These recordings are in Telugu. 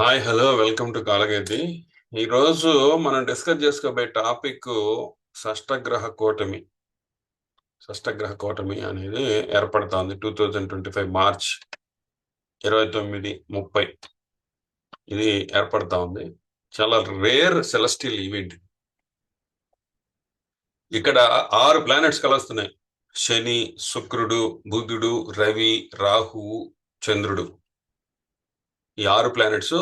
హాయ్ హలో వెల్కమ్ టు కాలగేది ఈరోజు మనం డిస్కస్ చేసుకోబోయే టాపిక్ షష్టగ్రహ కూటమి. షష్టగ్రహ కూటమి అనేది ఏర్పడుతోంది two thousand twenty five March ఇరవై తొమ్మిది ముప్పై. ఇది ఏర్పడతా ఉంది చాలా రేర్ సెలస్టియల్ ఈవెంట్ ఇక్కడ ఆరు ప్లానెట్స్ కలుస్తున్నాయి. శని శుక్రుడు బుధుడు రవి రాహువు చంద్రుడు. ఈ ఆరు ప్లానెట్స్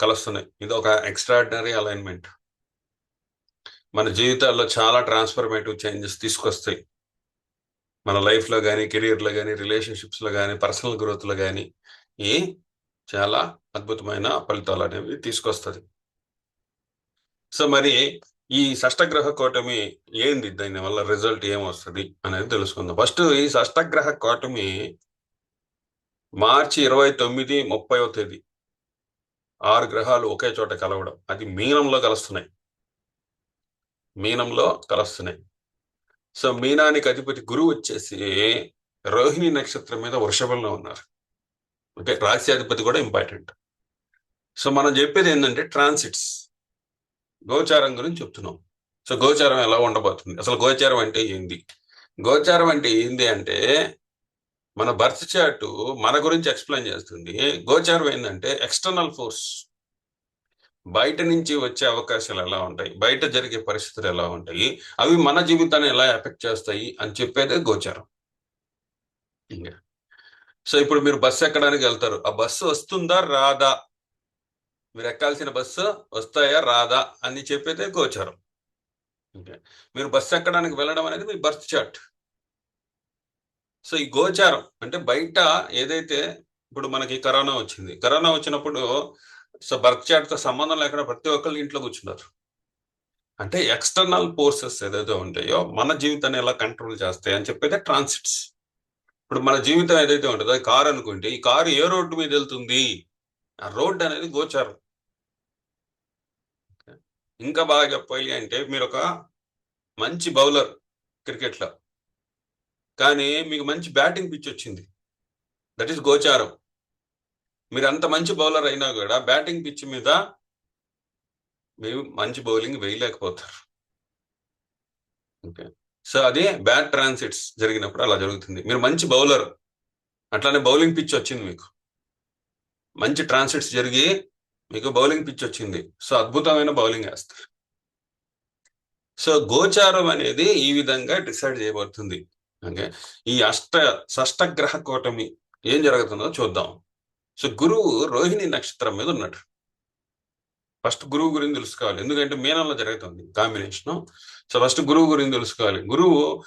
కలుస్తున్నాయి. ఇది ఒక ఎక్స్ట్రాడినరీ అలైన్మెంట్ మన జీవితాల్లో చాలా ట్రాన్స్ఫర్మేటివ్ చేంజెస్ తీసుకొస్తాయి. మన లైఫ్లో కానీ కెరీర్లో కానీ రిలేషన్షిప్స్లో కానీ పర్సనల్ గ్రోత్లో కానీ ఈ చాలా అద్భుతమైన ఫలితాలు అనేవి తీసుకొస్తుంది సో మరి ఈ షష్టగ్రహ కూటమి ఏంది? దాని వల్ల రిజల్ట్ ఏమొస్తుంది అనేది తెలుసుకుందాం. ఫస్ట్ ఈ షష్టగ్రహ కూటమి మార్చి ఇరవై తొమ్మిది ముప్పైవ తేదీ. ఆరు గ్రహాలు ఒకే చోట కలవడం. అది మీనంలో కలుస్తున్నాయి. మీనంలో కలుస్తున్నాయి. సో మీనానికి అధిపతి గురువు వచ్చేసి రోహిణి నక్షత్రం మీద వృషభంలో ఉన్నారు. ఓకే? రాశ్యాధిపతి కూడా ఇంపార్టెంట్. సో మనం చెప్పేది ఏంటంటే ట్రాన్సిట్స్. గోచారం గురించి చెప్తున్నాం. సో గోచారం ఎలా ఉండబోతుంది? అసలు గోచారం అంటే ఏంది? గోచారం అంటే ఏంది అంటే మన బర్త్ చార్ట్ మన గురించి ఎక్స్ప్లెయిన్ చేస్తుంది. గోచారం ఏంటంటే ఎక్స్టర్నల్ ఫోర్స్ బయట నుంచి వచ్చే అవకాశాలు ఎలా ఉంటాయి? బయట జరిగే పరిస్థితులు ఎలా ఉంటాయి? అవి మన జీవితాన్ని ఎలా ఎఫెక్ట్ చేస్తాయి? అని చెప్పేదే గోచారం. ఇంకా. సో ఇప్పుడు మీరు బస్సు ఎక్కడానికి వెళ్తారు. ఆ బస్సు వస్తుందా? రాదా? మీరు ఎక్కాల్సిన బస్సు వస్తాయా? రాదా? అని చెప్పేదే గోచారం. ఓకే మీరు బస్సు ఎక్కడానికి వెళ్ళడం అనేది మీ బర్త్ చార్ట్. సో ఈ గోచారం అంటే బయట ఏదైతే ఇప్పుడు మనకి కరోనా వచ్చింది కరోనా వచ్చినప్పుడు సో బర్త్ చార్ట్తో సంబంధం లేకుండా ప్రతి ఒక్కళ్ళు ఇంట్లో కూర్చున్నారు. అంటే ఎక్స్టర్నల్ ఫోర్సెస్ ఏదైతే ఉంటాయో మన జీవితాన్ని ఎలా కంట్రోల్ చేస్తాయి అని చెప్పేది ట్రాన్సిట్స్. ఇప్పుడు మన జీవితం ఏదైతే ఉంటుందో కారు అనుకుంటే ఈ కారు ఏ రోడ్డు మీద వెళ్తుంది? ఆ రోడ్డు అనేది గోచారం. ఇంకా బాగా చెప్పాలి అంటే మీరు ఒక మంచి బౌలర్ క్రికెట్లో కానీ మీకు మంచి బ్యాటింగ్ పిచ్ వచ్చింది. దట్ ఈస్ గోచారం. మీరు అంత మంచి బౌలర్ అయినా కూడా బ్యాటింగ్ పిచ్ మీద మీరు మంచి బౌలింగ్ వేయలేకపోతారు. ఓకే సో అది బ్యాడ్ ట్రాన్సిట్స్ జరిగినప్పుడు అలా జరుగుతుంది. మీరు మంచి బౌలర్ అట్లానే బౌలింగ్ పిచ్ వచ్చింది మీకు. మంచి ట్రాన్సిట్స్ జరిగి మీకు బౌలింగ్ పిచ్ వచ్చింది. సో అద్భుతమైన బౌలింగ్ వేస్తారు. సో గోచారం అనేది ఈ విధంగా డిసైడ్ చేయబడుతుంది. ఓకే. ఈ అష్ట షష్టగ్రహ కూటమి ఏం జరుగుతుందో చూద్దాం. సో గురువు రోహిణి నక్షత్రం మీద ఉన్నాడు. ఫస్ట్ గురువు గురించి తెలుసుకోవాలి. ఎందుకంటే మీనంలో జరుగుతుంది కాంబినేషన్. సో ఫస్ట్ గురువు గురించి తెలుసుకోవాలి. గురువు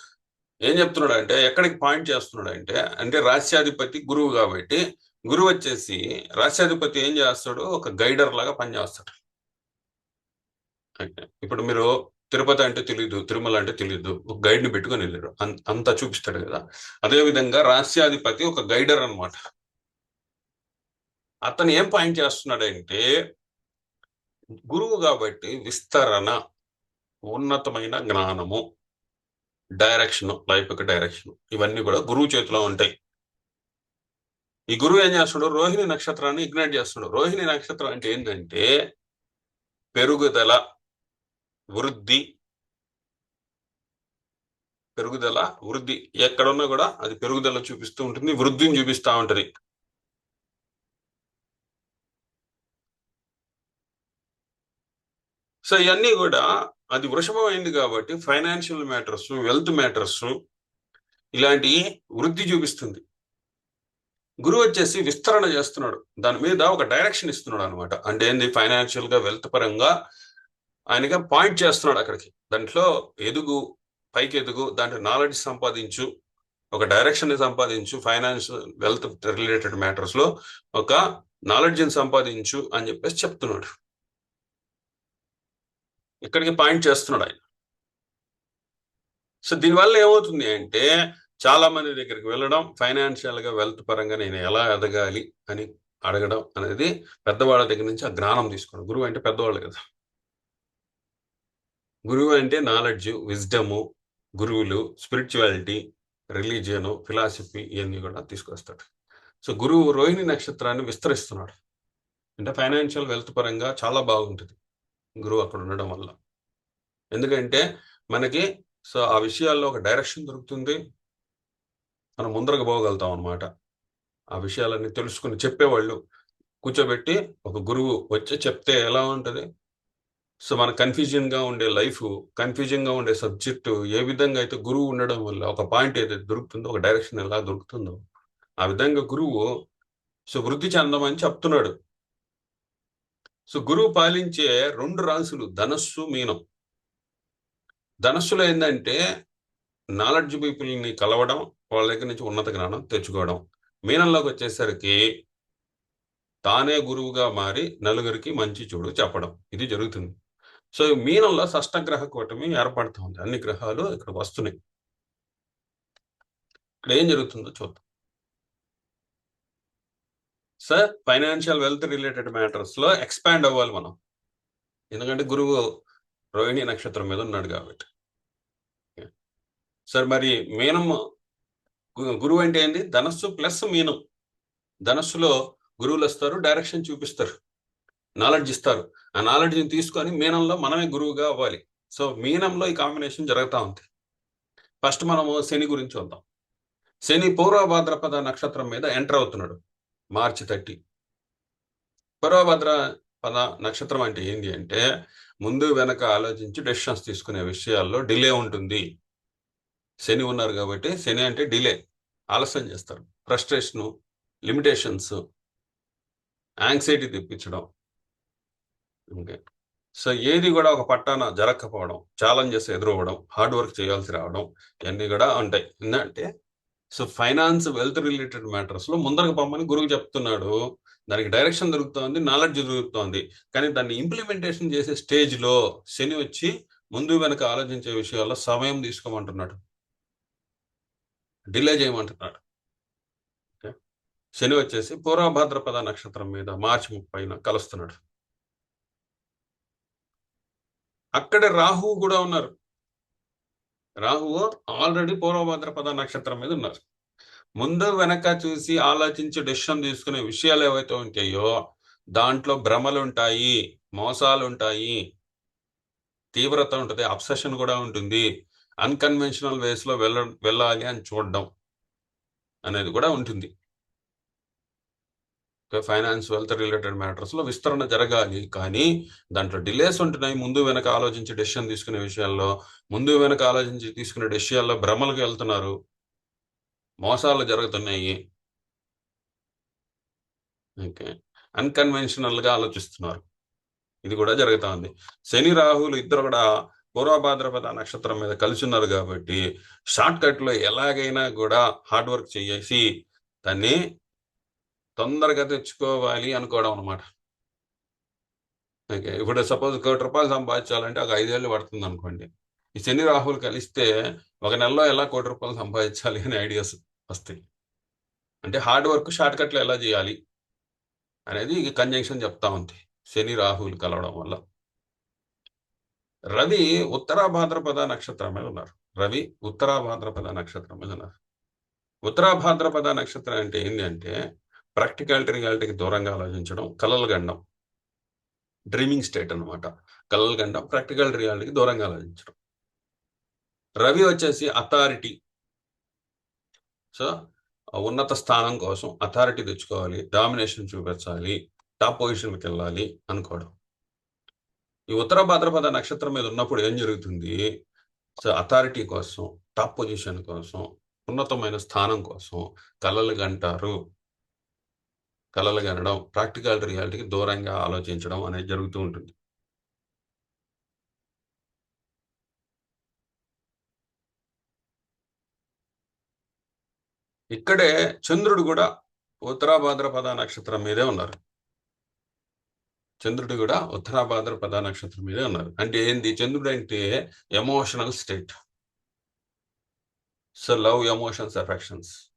ఏం చెప్తున్నాడు అంటే ఎక్కడికి పాయింట్ చేస్తున్నాడు అంటే అంటే రాస్యాధిపతి గురువు కాబట్టి గురువు వచ్చేసి రాస్యాధిపతి ఏం చేస్తాడు? ఒక గైడర్ లాగా పనిచేస్తాడు. ఇప్పుడు మీరు తిరుపతి అంటే తెలియదు తిరుమల అంటే తెలియదు ఒక గైడ్ని పెట్టుకొని వెళ్ళారు. అంతా చూపిస్తాడు కదా. అదేవిధంగా రహస్యాధిపతి ఒక గైడర్ అనమాట అతను ఏం పాయింట్ చేస్తున్నాడంటే గురువు కాబట్టి విస్తరణ ఉన్నతమైన జ్ఞానము డైరెక్షన్ లైఫ్ యొక్క డైరెక్షన్ ఇవన్నీ కూడా గురువు చేతిలో ఉంటాయి. ఈ గురువు ఏం చేస్తున్నాడు? రోహిణి నక్షత్రాన్ని ఇగ్నైట్ చేస్తున్నాడు. రోహిణి నక్షత్రం అంటే ఏంటంటే పెరుగుదల వృద్ధి పెరుగుదల వృద్ధి ఎక్కడున్నా కూడా అది పెరుగుదల చూపిస్తూ ఉంటుంది వృద్ధిని చూపిస్తూ ఉంటుంది. సో ఇవన్నీ కూడా అది వృషభం అయింది కాబట్టి ఫైనాన్షియల్ మ్యాటర్స్ వెల్త్ మ్యాటర్స్ ఇలాంటి వృద్ధి చూపిస్తుంది. గురువు వచ్చేసి విస్తరణ చేస్తున్నాడు. దాని మీద ఒక డైరెక్షన్ ఇస్తున్నాడు అనమాట అంటే ఏంది? ఫైనాన్షియల్గా వెల్త్ పరంగా ఆయనగా పాయింట్ చేస్తున్నాడు అక్కడికి. దాంట్లో ఎదుగు పైకి ఎదుగు దాంట్లో నాలెడ్జ్ సంపాదించు ఒక డైరెక్షన్ సంపాదించు ఫైనాన్స్ వెల్త్ రిలేటెడ్ మ్యాటర్స్లో ఒక నాలెడ్జ్ని సంపాదించు అని చెప్పేసి చెప్తున్నాడు. ఇక్కడికి పాయింట్ చేస్తున్నాడు ఆయన. సో దీనివల్ల ఏమవుతుంది అంటే చాలా మంది దగ్గరికి వెళ్ళడం ఫైనాన్షియల్గా వెల్త్ పరంగా నేను ఎలా ఎదగాలి అని అడగడం అనేది పెద్దవాళ్ళ దగ్గర నుంచి ఆ జ్ఞానం తీసుకోవడం గురువు అంటే పెద్దవాళ్ళు కదా. గురువు అంటే నాలెడ్జ్ విజ్డము గురువులు స్పిరిచువాలిటీ రిలీజియన్ ఫిలాసఫీ ఇవన్నీ కూడా తీసుకొస్తాడు. సో గురువు రోహిణి నక్షత్రాన్ని విస్తరిస్తున్నాడు. అంటే ఫైనాన్షియల్ వెల్త్ పరంగా చాలా బాగుంటుంది గురువు అక్కడ ఉండడం వల్ల. ఎందుకంటే మనకి సో ఆ విషయాల్లో ఒక డైరెక్షన్ దొరుకుతుంది. మనం ముందరకు పోగలుగుతాం అనమాట ఆ విషయాలన్నీ తెలుసుకుని చెప్పేవాళ్ళు కూర్చోబెట్టి ఒక గురువు వచ్చి చెప్తే ఎలా ఉంటుంది? సో మన కన్ఫ్యూజన్గా ఉండే లైఫ్ కన్ఫ్యూజన్గా ఉండే సబ్జెక్టు ఏ విధంగా అయితే గురువు ఉండడం వల్ల ఒక పాయింట్ ఏదైతే దొరుకుతుందో ఒక డైరెక్షన్ ఎలా దొరుకుతుందో ఆ విధంగా గురువు సో వృద్ధి చెందమని చెప్తున్నాడు. సో గురువు పాలించే రెండు రాశులు ధనస్సు మీనం. ధనస్సులో ఏంటంటే నాలెడ్జ్ పీపుల్ని కలవడం వాళ్ళ దగ్గర నుంచి ఉన్నత జ్ఞానం తెచ్చుకోవడం. మీనంలోకి వచ్చేసరికి తానే గురువుగా మారి నలుగురికి మంచి చూడు చెప్పడం. ఇది జరుగుతుంది. సో మీనంలో షష్టగ్రహ కూటమి ఏర్పడుతూ ఉంది. అన్ని గ్రహాలు ఇక్కడ వస్తున్నాయి. ఇక్కడ ఏం జరుగుతుందో చూద్దాం. సార్ ఫైనాన్షియల్ వెల్త్ రిలేటెడ్ మ్యాటర్స్లో ఎక్స్పాండ్ అవ్వాలి మనం. ఎందుకంటే గురువు రోహిణి నక్షత్రం మీద ఉన్నాడు కాబట్టి. సార్ మరి మీనం గురువు అంటే ఏంటి ధనస్సు ప్లస్ మీనం. ధనస్సులో గురువులు వస్తారు డైరెక్షన్ చూపిస్తారు. నాలెడ్జ్ ఇస్తారు. ఆ నాలెడ్జ్ని తీసుకొని మీనంలో మనమే గురువుగా అవ్వాలి. సో మీనంలో ఈ కాంబినేషన్ జరుగుతూ ఉంది. ఫస్ట్ మనము శని గురించి వద్దాం శని పూర్వభాద్రపద నక్షత్రం మీద ఎంటర్ అవుతున్నాడు. మార్చి థర్టీ. పూర్వభద్ర పద నక్షత్రం అంటే ఏంటి అంటే ముందు వెనక ఆలోచించి డెసిషన్స్ తీసుకునే విషయాల్లో డిలే ఉంటుంది. శని ఉన్నారు కాబట్టి శని అంటే డిలే. ఆలస్యం చేస్తారు. ఫ్రస్ట్రేషను లిమిటేషన్స్ యాంగ్జైటీ తెప్పించడం. సో ఏది కూడా ఒక పట్టాన జరగకపోవడం ఛాలెంజెస్ ఎదురవ్వడం హార్డ్ వర్క్ చేయాల్సి రావడం ఇవన్నీ కూడా ఉంటాయి. ఏంటంటే సో ఫైనాన్స్ వెల్త్ రిలేటెడ్ మ్యాటర్స్లో ముందరకు పంపని గురువు చెప్తున్నాడు. దానికి డైరెక్షన్ దొరుకుతోంది నాలెడ్జ్ దొరుకుతోంది. కానీ దాన్ని ఇంప్లిమెంటేషన్ చేసే స్టేజ్లో శని వచ్చి ముందు వెనక ఆలోచించే విషయాల్లో సమయం తీసుకోమంటున్నాడు. డిలే చేయమంటున్నాడు. శని వచ్చేసి పూర్వభాద్రపద నక్షత్రం మీద మార్చి ముప్పైన కలుస్తున్నాడు. అక్కడే రాహువు కూడా ఉన్నారు. రాహువు ఆల్రెడీ పూర్వభద్రపద నక్షత్రం మీద ఉన్నారు. ముందు వెనక చూసి ఆలోచించి డెసిషన్ తీసుకునే విషయాలు ఏవైతే ఉంటాయో దాంట్లో భ్రమలు ఉంటాయి మోసాలు ఉంటాయి తీవ్రత ఉంటుంది అబ్సెషన్ కూడా ఉంటుంది. అన్కన్వెన్షనల్ వేస్లో వెళ్ళ వెళ్ళాలి అని చూడడం అనేది కూడా ఉంటుంది. ఫైనాన్స్ వెల్త్ రిలేటెడ్ మ్యాటర్స్లో విస్తరణ జరగాలి. కానీ దాంట్లో డిలేస్ ఉంటున్నాయి. ముందు వెనక ఆలోచించి డెసిషన్ తీసుకునే విషయాల్లో ముందు వెనక ఆలోచించి తీసుకునే డెసిషన్లో భ్రమలకు వెళ్తున్నారు. మోసాలు జరుగుతున్నాయి. ఓకే. అన్కన్వెన్షనల్గా ఆలోచిస్తున్నారు. ఇది కూడా జరుగుతూ ఉంది. శని రాహులు ఇద్దరు కూడా పూర్వభాద్రపద నక్షత్రం మీద కలిసి ఉన్నారు కాబట్టి షార్ట్ కట్లో ఎలాగైనా కూడా హార్డ్ వర్క్ చేసి దాన్ని తొందరగా తెచ్చుకోవాలి అనుకోవడం అనమాట ఓకే ఇప్పుడు సపోజ్ కోటి రూపాయలు సంపాదించాలంటే ఒక ఐదేళ్ళు పడుతుంది అనుకోండి ఈ శని రాహులు కలిస్తే ఒక నెలలో ఎలా కోటి రూపాయలు సంపాదించాలి అనే ఐడియాస్ వస్తాయి. అంటే హార్డ్ వర్క్ షార్ట్ కట్లు ఎలా చేయాలి అనేది కంజంక్షన్ చెప్తా ఉంది శని రాహువులు కలవడం వల్ల. రవి ఉత్తరా భాద్రపద నక్షత్రం మీద ఉన్నారు. రవి ఉత్తరా భాద్రపద నక్షత్రం మీద ఉన్నారు. ఉత్తరా భాద్రపద నక్షత్రం అంటే ఏంటి అంటే ప్రాక్టికాలిటీ రియాలిటీకి దూరంగా ఆలోచించడం కలలు గండం. డ్రీమింగ్ స్టేట్ అన్నమాట. కలలు గండం ప్రాక్టికల్ రియాలిటీకి దూరంగా ఆలోచించడం. రవి వచ్చేసి అథారిటీ సో ఉన్నత స్థానం కోసం అథారిటీ తెచ్చుకోవాలి డామినేషన్ చూపించాలి టాప్ పొజిషన్కి వెళ్ళాలి అనుకోవడం. ఈ ఉత్తర భాద్రపద నక్షత్రం మీద ఉన్నప్పుడు ఏం జరుగుతుంది? సో అథారిటీ కోసం టాప్ పొజిషన్ కోసం ఉన్నతమైన స్థానం కోసం కలలు గంటారు. కలలు కనడం ప్రాక్టికల్ రియాలిటీకి దూరంగా ఆలోచించడం అనేది జరుగుతూ ఉంటుంది. ఇక్కడే చంద్రుడు కూడా ఉత్తరాభాద్రపద నక్షత్రం మీదే ఉన్నారు. చంద్రుడు కూడా ఉత్తరాభాద్రపద నక్షత్రం మీదే ఉన్నారు. అంటే ఏంది? చంద్రుడు అంటే emotional state so love emotions affections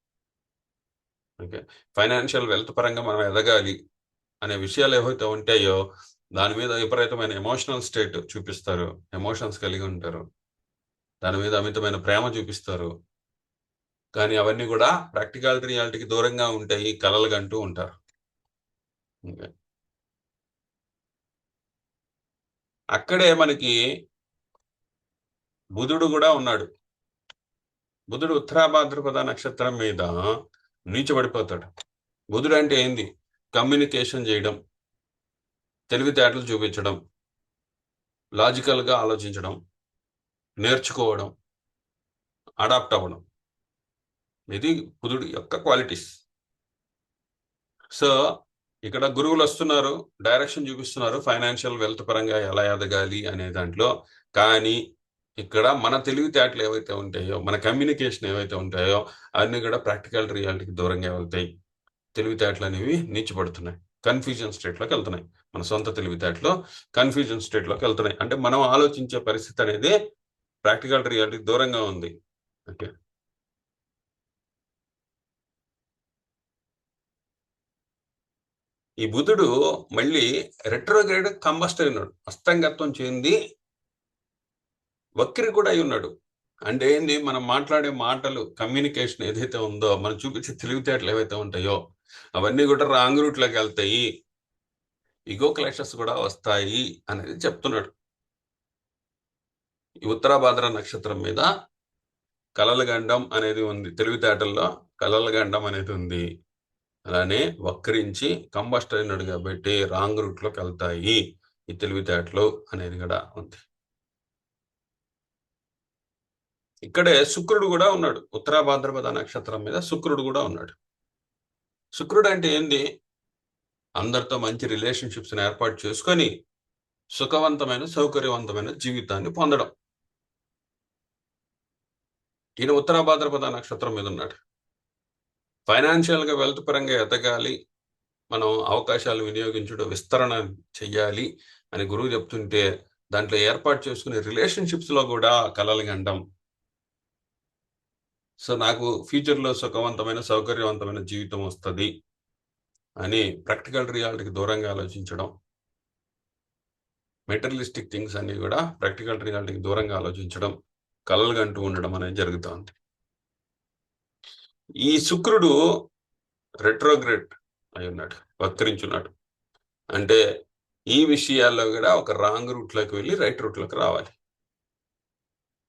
okay. Financial wealth పరంగా మనం ఎదగాలి అనే విషయాలు ఏవైతే ఉంటాయో దాని మీద విపరీతమైన ఎమోషనల్ స్టేట్ చూపిస్తారు. ఎమోషన్స్ కలిగి ఉంటారు. దాని మీద అమితమైన ప్రేమ చూపిస్తారు. కానీ అవన్నీ కూడా ప్రాక్టికల్ రియాలిటీకి దూరంగా ఉంటాయి కలలు కంటూ ఉంటారు. ఓకే. అక్కడే మనకి బుధుడు కూడా ఉన్నాడు. బుధుడు ఉత్తరాభాద్రపద నక్షత్రం మీద నీచబడిపోతాడు. బుధుడు అంటే ఏంది? కమ్యూనికేషన్ చేయడం తెలివితేటలు చూపించడం లాజికల్గా ఆలోచించడం నేర్చుకోవడం అడాప్ట్ అవ్వడం. ఇది బుధుడి యొక్క క్వాలిటీస్. సో ఇక్కడ గురువులు వస్తున్నారు డైరెక్షన్ చూపిస్తున్నారు ఫైనాన్షియల్ వెల్త్ పరంగా ఎలా ఎదగాలి అనే దాంట్లో. కానీ ఇక్కడ మన తెలివితేటలు ఏవైతే ఉంటాయో మన కమ్యూనికేషన్ ఏవైతే ఉంటాయో అవన్నీ కూడా ప్రాక్టికల్ రియాలిటీకి దూరంగా వెళ్తాయి. తెలివితేటలు అనేవి నీచిపడుతున్నాయి కన్ఫ్యూజన్ స్టేట్లోకి వెళ్తున్నాయి. మన సొంత తెలివితేటలో కన్ఫ్యూజన్ స్టేట్లోకి వెళ్తున్నాయి. అంటే మనం ఆలోచించే పరిస్థితి అనేది ప్రాక్టికల్ రియాలిటీకి దూరంగా ఉంది. ఓకే. ఈ బుధుడు మళ్ళీ రెట్రోగ్రేడ్ కంబస్ట్ అయినాడు అస్తంగత్వం చెంది వక్రి కూడా అయి ఉన్నాడు. అంటే ఏంది? మనం మాట్లాడే మాటలు కమ్యూనికేషన్ ఏదైతే ఉందో మనం చూపించే తెలివితేటలు ఏవైతే ఉంటాయో అవన్నీ కూడా రాంగ్ రూట్లోకి వెళ్తాయి. ఇగో క్లాషెస్ కూడా వస్తాయి అనేది చెప్తున్నాడు. ఈ ఉత్తరాభాద్ర నక్షత్రం మీద కలలగండం అనేది ఉంది. తెలివితేటల్లో కలలగండం అనేది ఉంది. అలానే వక్రించి కంబస్ట్ అయినాడు కాబట్టి రాంగ్ రూట్లోకి వెళ్తాయి ఈ తెలివితేటలు అనేది కూడా ఉంది. ఇక్కడే శుక్రుడు కూడా ఉన్నాడు. ఉత్తరాభాద్రపద నక్షత్రం మీద శుక్రుడు కూడా ఉన్నాడు. శుక్రుడు అంటే ఏంది? అందరితో మంచి రిలేషన్షిప్స్ని ఏర్పాటు చేసుకొని సుఖవంతమైన సౌకర్యవంతమైన జీవితాన్ని పొందడం. ఈయన ఉత్తరాభాద్రపద నక్షత్రం మీద ఉన్నాడు. ఫైనాన్షియల్గా వెల్త్ పరంగా ఎదగాలి. మనం అవకాశాలు వినియోగించడం విస్తరణ చెయ్యాలి అని గురువు చెప్తుంటే దాంట్లో ఏర్పాటు చేసుకునే రిలేషన్షిప్స్లో కూడా కలలు గండం సో నాకు ఫ్యూచర్లో సుఖవంతమైన సౌకర్యవంతమైన జీవితం వస్తుంది అని ప్రాక్టికల్ రియాలిటీకి దూరంగా ఆలోచించడం మెటీరియలిస్టిక్ థింగ్స్ అన్నీ కూడా ప్రాక్టికల్ రియాలిటీకి దూరంగా ఆలోచించడం కలలు గంటూ ఉండడం అనేది జరుగుతుంది. ఈ శుక్రుడు రెట్రోగ్రేట్ అయి ఉన్నాడు వక్రించున్నాడు. అంటే ఈ విషయాల్లో కూడా ఒక రాంగ్ రూట్లోకి వెళ్ళి రైట్ రూట్లోకి రావాలి.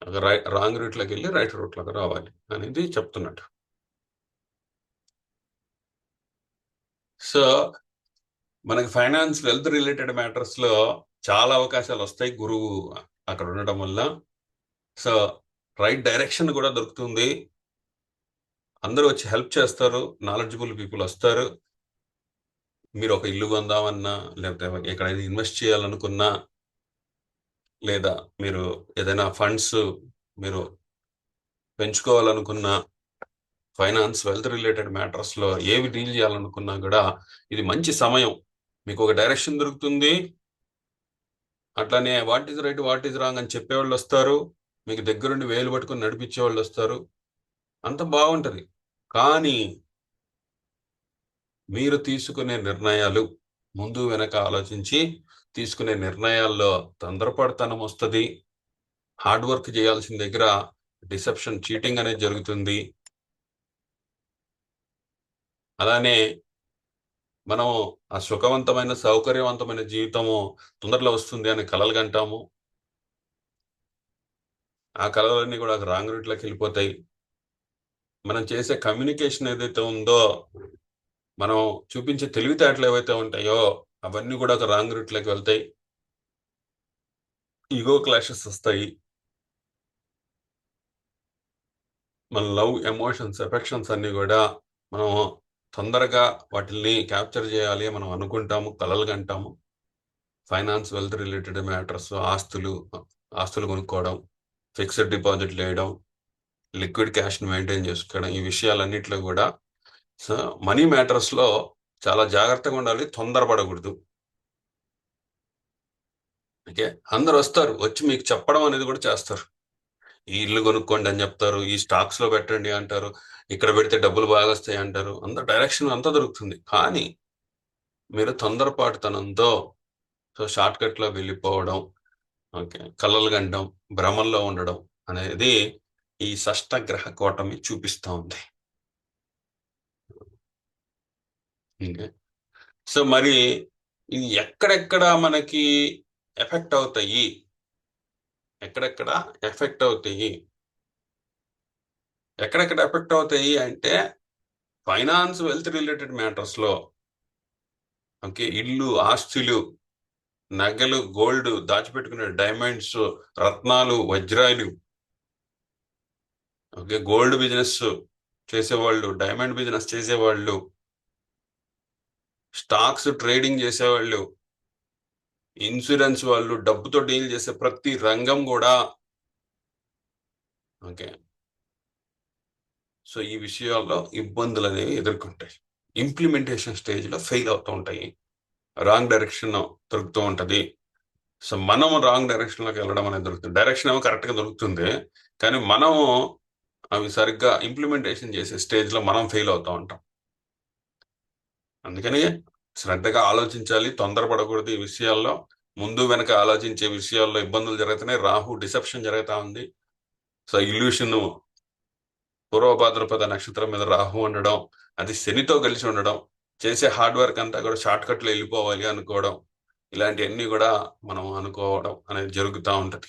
రాంగ్ రూట్లోకి వెళ్ళి రైట్ రూట్లోకి రావాలి అనేది చెప్తున్నాడు సో మనకి ఫైనాన్స్ వెల్త్ రిలేటెడ్ మ్యాటర్స్లో చాలా అవకాశాలు వస్తాయి గురువు అక్కడ ఉండటం వల్ల. సో రైట్ డైరెక్షన్ కూడా దొరుకుతుంది. అందరూ వచ్చి హెల్ప్ చేస్తారు నాలెడ్జబుల్ పీపుల్ వస్తారు. మీరు ఒక ఇల్లు కొందామన్నా లేకపోతే ఎక్కడైనా ఇన్వెస్ట్ చేయాలనుకున్నా లేదా మీరు ఏదైనా ఫండ్స్ మీరు పెంచుకోవాలనుకున్న ఫైనాన్స్ వెల్త్ రిలేటెడ్ మ్యాటర్స్లో ఏవి డీల్ చేయాలనుకున్నా కూడా ఇది మంచి సమయం. మీకు ఒక డైరెక్షన్ దొరుకుతుంది. అట్లానే what is right what is wrong అని చెప్పేవాళ్ళు వస్తారు. మీకు దగ్గరుండి వేలు పట్టుకొని నడిపించే వాళ్ళు వస్తారు. అంత బాగుంటుంది. కానీ మీరు తీసుకునే నిర్ణయాలు ముందు వెనక ఆలోచించి తీసుకునే నిర్ణయాల్లో తొందరపడతనం వస్తుంది. హార్డ్ వర్క్ చేయాల్సిన దగ్గర డిసెప్షన్ చీటింగ్ అనేది జరుగుతుంది. అలానే మనం ఆ సుఖవంతమైన సౌకర్యవంతమైన జీవితము తొందరలో వస్తుంది అని కలలు కంటాము. ఆ కళలన్నీ కూడా రాంగ్ రూట్లోకి వెళ్ళిపోతాయి. మనం చేసే కమ్యూనికేషన్ ఏదైతే ఉందో మనం చూపించే తెలివితేటలు ఏవైతే ఉంటాయో అవన్నీ కూడా ఒక రాంగ్ రూట్లోకి వెళ్తాయి. ఈగో క్లాషెస్ వస్తాయి. మన లవ్ ఎమోషన్స్ ఎఫెక్షన్స్ అన్నీ కూడా మనం తొందరగా వాటిని క్యాప్చర్ చేయాలి మనం అనుకుంటాము కలలు కంటాము ఫైనాన్స్ వెల్త్ రిలేటెడ్ మ్యాటర్స్ ఆస్తులు ఆస్తులు కొనుక్కోవడం ఫిక్స్డ్ డిపాజిట్లు వేయడం లిక్విడ్ క్యాష్ని మెయింటైన్ చేసుకోవడం ఈ విషయాలన్నింటిలో కూడా సో మనీ మ్యాటర్స్లో చాలా జాగ్రత్తగా ఉండాలి తొందరపడకూడదు. ఓకే? అందరు వస్తారు వచ్చి మీకు చెప్పడం అనేది కూడా చేస్తారు. ఈ ఇల్లు కొనుక్కోండి అని చెప్తారు ఈ స్టాక్స్లో పెట్టండి అంటారు ఇక్కడ పెడితే డబ్బులు బాగా వస్తాయి అంటారు. అంత డైరెక్షన్ అంతా దొరుకుతుంది. కానీ మీరు తొందరపాటుతనంతో సో షార్ట్ కట్లో వెళ్ళిపోవడం ఓకే కళ్ళలు గండం భ్రమంలో ఉండడం అనేది ఈ షష్టగ్రహ కూటమి చూపిస్తూ ఉంది ఓకే సో మరి ఇది ఎక్కడెక్కడ మనకి ఎఫెక్ట్ అవుతాయి? ఎక్కడెక్కడ ఎఫెక్ట్ అవుతాయి? ఎక్కడెక్కడ ఎఫెక్ట్ అవుతాయి అంటే ఫైనాన్స్ వెల్త్ రిలేటెడ్ మ్యాటర్స్లో. ఓకే ఇల్లు ఆస్తులు నగలు గోల్డ్ దాచిపెట్టుకునే డైమండ్స్ రత్నాలు వజ్రాలు. ఓకే గోల్డ్ బిజినెస్ చేసేవాళ్ళు డైమండ్ బిజినెస్ చేసేవాళ్ళు. స్టాక్స్ ట్రేడింగ్ చేసేవాళ్ళు. ఇన్సూరెన్స్ వాళ్ళు డబ్బుతో డీల్ చేసే ప్రతి రంగం కూడా. ఓకే. సో ఈ విషయాల్లో ఇబ్బందులు అనేవి ఎదుర్కొంటాయి. ఇంప్లిమెంటేషన్ స్టేజ్లో ఫెయిల్ అవుతూ ఉంటాయి. రాంగ్ డైరెక్షన్ దొరుకుతూ ఉంటుంది. సో మనం రాంగ్ డైరెక్షన్లోకి వెళ్ళడం అనేది దొరుకుతుంది. డైరెక్షన్ ఏమో కరెక్ట్గా దొరుకుతుంది. కానీ మనము అవి సరిగ్గా ఇంప్లిమెంటేషన్ చేసే స్టేజ్లో మనం ఫెయిల్ అవుతూ ఉంటాం. అందుకని శ్రద్ధగా ఆలోచించాలి తొందరపడకూడదు ఈ విషయాల్లో. ముందు వెనక ఆలోచించే విషయాల్లో ఇబ్బందులు జరుగుతున్నాయి. రాహు డిసెప్షన్ జరుగుతూ ఉంది. సో ఇల్యూషన్ పూర్వభాద్రపద నక్షత్రం మీద రాహు ఉండడం అది శనితో కలిసి ఉండడం చేసే హార్డ్ వర్క్ అంతా కూడా షార్ట్ కట్లో వెళ్ళిపోవాలి అనుకోవడం ఇలాంటివన్నీ కూడా మనం అనుకోవడం అనేది జరుగుతూ ఉంటది.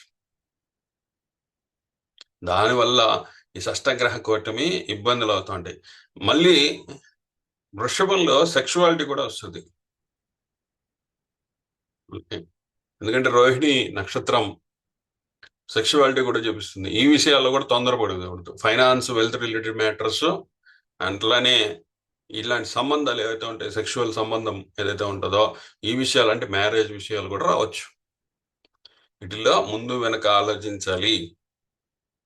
దానివల్ల ఈ షష్టగ్రహ కూటమి ఇబ్బందులు అవుతూ ఉంటాయి. మళ్ళీ వృషభంలో సెక్షువాలిటీ కూడా వస్తుంది. ఓకే. ఎందుకంటే రోహిణి నక్షత్రం సెక్షువాలిటీ కూడా చూపిస్తుంది. ఈ విషయాల్లో కూడా తొందరపడకూడదు ఫైనాన్స్ వెల్త్ రిలేటెడ్ మ్యాటర్స్ అట్లానే ఇలాంటి సంబంధాలు ఏవైతే ఉంటాయి సెక్షువల్ సంబంధం ఏదైతే ఉంటుందో ఈ విషయాలు అంటే మ్యారేజ్ విషయాలు కూడా రావచ్చు. వీటిలో ముందు వెనక ఆలోచించాలి.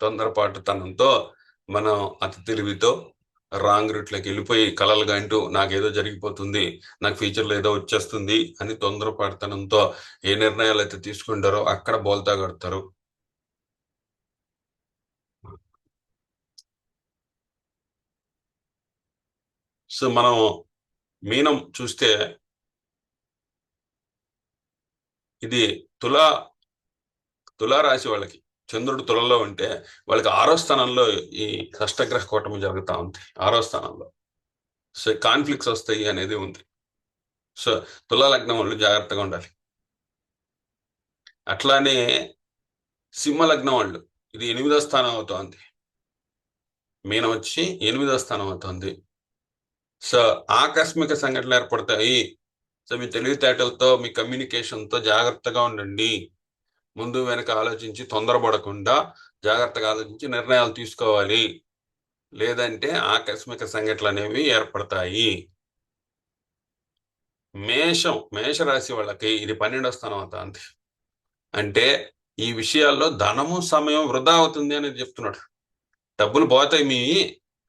తొందరపాటు తనంతో మనం అతి తెలివితో రాంగ్ రూట్లోకి వెళ్ళిపోయి కలలు కంటూ నాకేదో జరిగిపోతుంది నాకు ఫ్యూచర్లో ఏదో వచ్చేస్తుంది అని తొందరపడతనంతో ఏ నిర్ణయాలు అయితే తీసుకుంటారో అక్కడ బోల్తా కడతారు. సో మనం మీనం చూస్తే ఇది తులా తులా రాశి వాళ్ళకి చంద్రుడు తులలో ఉంటే వాళ్ళకి ఆరో స్థానంలో ఈ షష్టగ్రహ కూటమి జరుగుతూ ఉంది ఆరో స్థానంలో. సో కాన్ఫ్లిక్ట్స్ వస్తాయి అనేది ఉంది. సో తులాలగ్నం వాళ్ళు జాగ్రత్తగా ఉండాలి. అట్లానే సింహలగ్నం వాళ్ళు ఇది ఎనిమిదో స్థానం అవుతోంది. మీనం వచ్చి ఎనిమిదో స్థానం అవుతుంది. సో ఆకస్మిక సంఘటనలు ఏర్పడతాయి. సో మీ తెలివితేటలతో మీ కమ్యూనికేషన్తో జాగ్రత్తగా ఉండండి. ముందు వెనక ఆలోచించి తొందరపడకుండా జాగ్రత్తగా ఆలోచించి నిర్ణయాలు తీసుకోవాలి. లేదంటే ఆకస్మిక సంఘటనలు అనేవి ఏర్పడతాయి. మేషం మేషరాశి వాళ్ళకి ఇది పన్నెండో స్థానం అవుతుంది అంటే ఈ విషయాల్లో ధనము సమయం వృధా అవుతుంది అనేది చెప్తున్నాడు. డబ్బులు పోతాయి మీ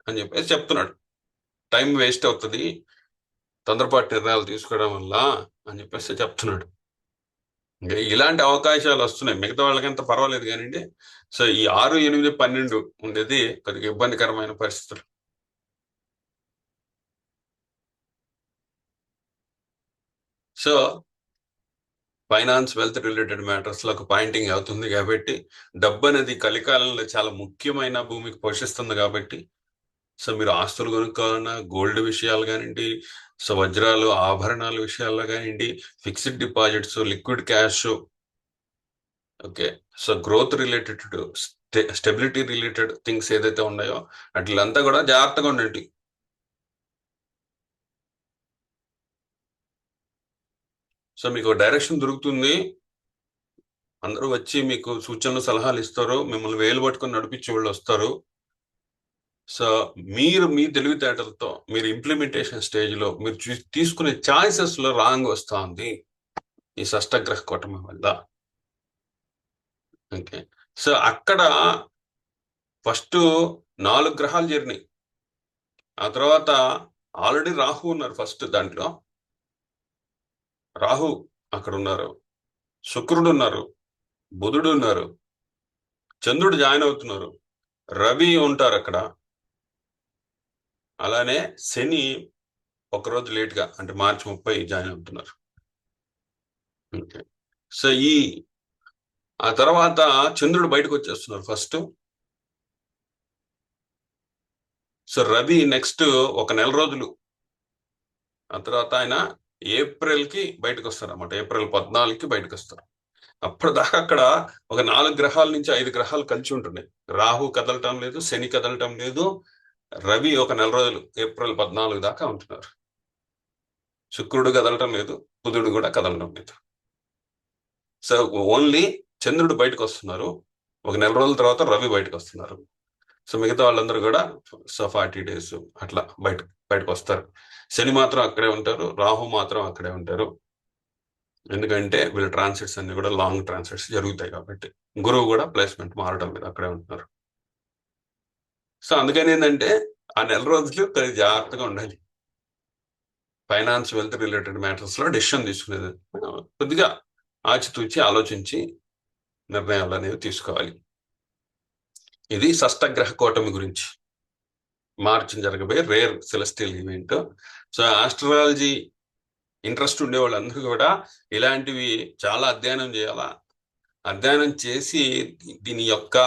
అని చెప్పేసి చెప్తున్నాడు. టైం వేస్ట్ అవుతుంది. తొందరపాటు నిర్ణయాలు తీసుకోవడం వల్ల అని చెప్పేసి చెప్తున్నాడు. ఇంకా ఇలాంటి అవకాశాలు వస్తున్నాయి. మిగతా వాళ్ళకంత పర్వాలేదు కానివ్వండి. సో ఈ ఆరు ఎనిమిది పన్నెండు ఉండేది కొద్దిగా ఇబ్బందికరమైన పరిస్థితులు. సో ఫైనాన్స్ వెల్త్ రిలేటెడ్ మ్యాటర్స్లో ఒక పాయింటింగ్ అవుతుంది కాబట్టి డబ్బు అనేది కలికాలంలో చాలా ముఖ్యమైన భూమికి పోషిస్తుంది కాబట్టి సో మీరు ఆస్తులు కొనుక్కోవాలన్నా గోల్డ్ విషయాలు కానివ్వండి సో వజ్రాలు ఆభరణాల విషయాల్లో కానివ్వండి fixed deposits liquid cash. Okay. So growth related stability related things ఏదైతే ఉన్నాయో అట్లంతా కూడా జాగ్రత్తగా ఉండండి. సో మీకు డైరెక్షన్ దొరుకుతుంది. అందరూ వచ్చి మీకు సూచనలు సలహాలు ఇస్తారు. మిమ్మల్ని వేలు పట్టుకొని నడిపించే వాళ్ళు వస్తారు. సో మీరు మీ తెలివితేటలతో మీరు ఇంప్లిమెంటేషన్ స్టేజ్లో మీరు తీసుకునే ఛాయిసెస్లో రాంగ్ వస్తూ ఉంది ఈ షష్టగ్రహ కూటమి వల్ల. ఓకే. సో అక్కడ ఫస్ట్ నాలుగు గ్రహాలు చేరినాయి. ఆ తర్వాత ఆల్రెడీ రాహు ఉన్నారు ఫస్ట్ దాంట్లో. రాహు అక్కడ ఉన్నారు. శుక్రుడు ఉన్నారు. బుధుడు ఉన్నారు. చంద్రుడు జాయిన్ అవుతున్నారు. రవి ఉంటారు అక్కడ. అలానే శని ఒకరోజు లేట్గా అంటే మార్చి ముప్పై జాయిన్ అవుతున్నారు. ఓకే. సో ఈ ఆ తర్వాత చంద్రుడు బయటకు వచ్చేస్తున్నారు ఫస్ట్. సో రవి నెక్స్ట్ ఒక నెల రోజులు. ఆ తర్వాత ఆయన ఏప్రిల్కి బయటకు వస్తారు ఏప్రిల్ పద్నాలుగుకి బయటకు వస్తారు అప్పటిదాకా అక్కడ ఒక నాలుగు గ్రహాల నుంచి ఐదు గ్రహాలు కలిసి ఉంటున్నాయి. రాహు కదలటం లేదు శని కదలటం లేదు రవి ఒక నెల రోజులు ఏప్రిల్ పద్నాలుగు దాకా ఉంటున్నారు. శుక్రుడు కదలటం లేదు బుధుడు కూడా కదలటం లేదు. సో ఓన్లీ చంద్రుడు బయటకు వస్తున్నారు. ఒక నెల రోజుల తర్వాత రవి బయటకు వస్తున్నారు. సో మిగతా వాళ్ళందరూ కూడా సో ఫార్టీ డేస్ అట్లా బయట బయటకు వస్తారు. శని మాత్రం అక్కడే ఉంటారు రాహు మాత్రం అక్కడే ఉంటారు. ఎందుకంటే వీళ్ళ ట్రాన్సిట్స్ అన్ని కూడా లాంగ్ ట్రాన్సిట్స్ జరుగుతాయి కాబట్టి గురువు కూడా ప్లేస్మెంట్ మారడం లేదు అక్కడే ఉంటున్నారు. సో అందుకని ఏంటంటే ఆ నెల రోజులు కొద్దిగా జాగ్రత్తగా ఉండాలి. ఫైనాన్స్ వెల్త్ రిలేటెడ్ మ్యాటర్స్లో డెసిషన్ తీసుకునేది. కొద్దిగా ఆచితూచి ఆలోచించి నిర్ణయాలు అనేవి తీసుకోవాలి. ఇది షష్టగ్రహ కూటమి గురించి. మార్చి జరగబోయే rare celestial event. So astrology interest ఉండే వాళ్ళందరూ కూడా ఇలాంటివి చాలా అధ్యయనం చేయాలా? అధ్యయనం చేసి దీని యొక్క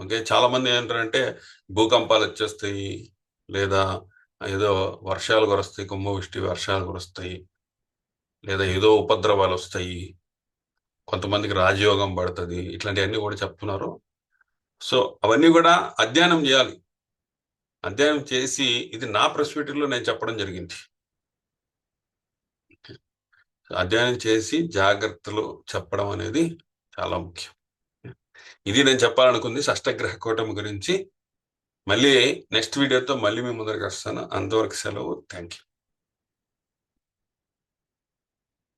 ఓకే? చాలా మంది ఏంటంటే భూకంపాలు వచ్చేస్తాయి లేదా ఏదో వర్షాలు కురుస్తాయి కుంభవృష్టి వర్షాలు కురుస్తాయి లేదా ఏదో ఉపద్రవాలు వస్తాయి. కొంతమందికి రాజయోగం పడుతుంది. ఇట్లాంటివన్నీ కూడా చెప్తున్నారు. సో అవన్నీ కూడా అధ్యయనం చేయాలి. అధ్యయనం చేసి ఇది నా లో నేను చెప్పడం జరిగింది. అధ్యయనం చేసి జాగ్రత్తలు చెప్పడం అనేది చాలా ముఖ్యం. ఇది నేను చెప్పాలనుకుంది షష్టగ్రహ కూటమి గురించి. మళ్ళీ నెక్స్ట్ వీడియోతో మళ్ళీ మీ ముందరికి వస్తాను. అంతవరకు సెలవు. Thank you